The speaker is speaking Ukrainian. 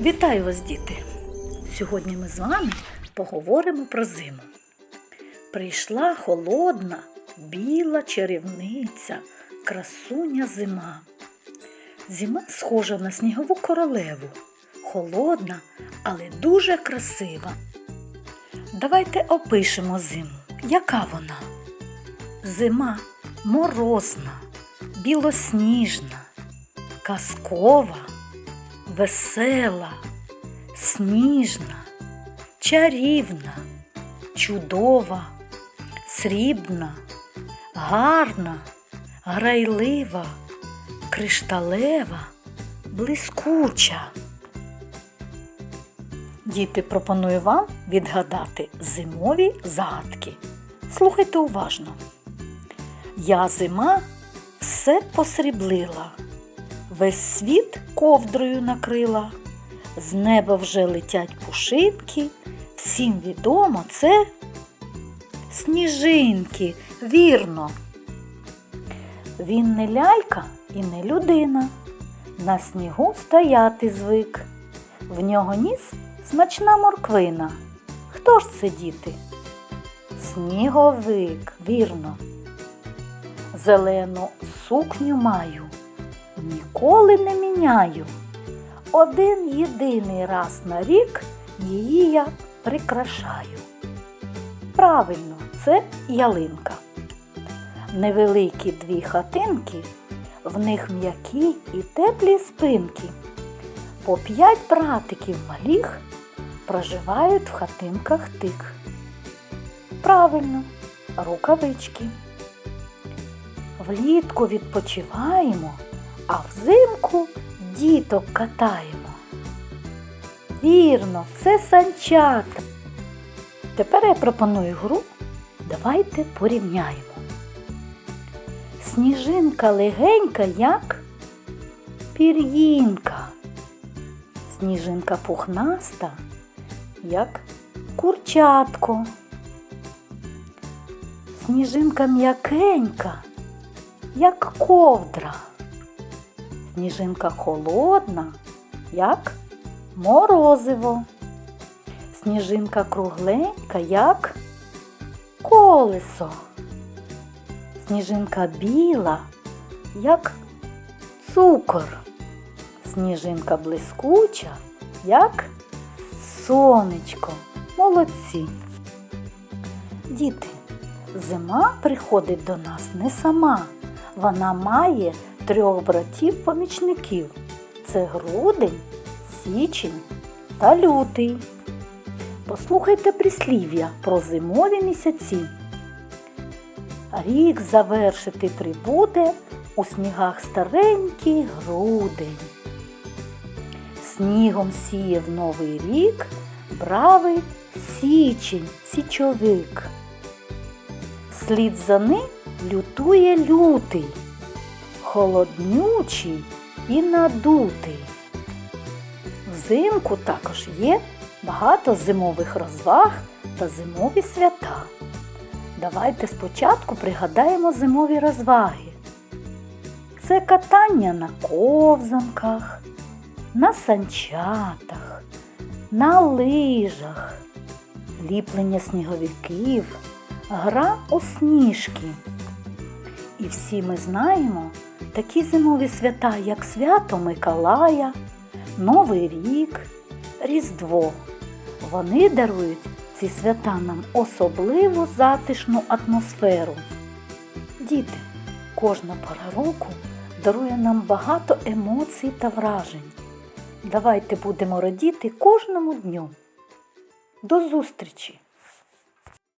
Вітаю вас, діти! Сьогодні ми з вами поговоримо про зиму. Прийшла холодна, біла чарівниця, красуня зима. Зима схожа на снігову королеву, холодна, але дуже красива. Давайте опишемо зиму. Яка вона? Зима морозна, білосніжна, казкова, весела, сніжна, чарівна, чудова, срібна, гарна, грайлива, кришталева, блискуча. Діти, пропоную вам відгадати зимові загадки. Слухайте уважно. Я зима все посріблила, весь світ ковдрою накрила, з неба вже летять пушинки, всім відомо це сніжинки, вірно. Він не лялька і не людина, на снігу стояти звик. В нього ніс смачна морквина. Хто ж це діти? Сніговик, вірно. Зелену сукню маю, ніколи не міняю. Один єдиний раз на рік її я прикрашаю. Правильно, це ялинка. Невеликі дві хатинки, в них м'які і теплі спинки. По п'ять братиків маліх проживають в хатинках тих. Правильно, рукавички. Влітку відпочиваємо, а взимку діток катаємо. Вірно, це санчата. Тепер я пропоную гру. Давайте порівняємо. Сніжинка легенька, як пір'їнка. Сніжинка пухнаста, як курчатко. Сніжинка м'якенька, як ковдра. Сніжинка холодна, як морозиво. Сніжинка кругленька, як колесо. Сніжинка біла, як цукор. Сніжинка блискуча, як сонечко. Молодці. Діти, зима приходить до нас не сама. Вона має трьох братів-помічників. Це грудень, січень та лютий. Послухайте прислів'я про зимові місяці. Рік завершити прибуде у снігах старенький грудень. Снігом сіє в новий рік бравий січень, січовик. Слід за ним лютує лютий, холоднючий і надутий. Взимку також є багато зимових розваг та зимові свята. Давайте спочатку пригадаємо зимові розваги. Це катання на ковзанках, на санчатах, на лижах, ліплення сніговиків, гра у сніжки. І всі ми знаємо такі зимові свята, як свято Миколая, Новий рік, Різдво. Вони дарують ці свята нам особливу затишну атмосферу. Діти, кожна пора року дарує нам багато емоцій та вражень. Давайте будемо радіти кожному дню. До зустрічі!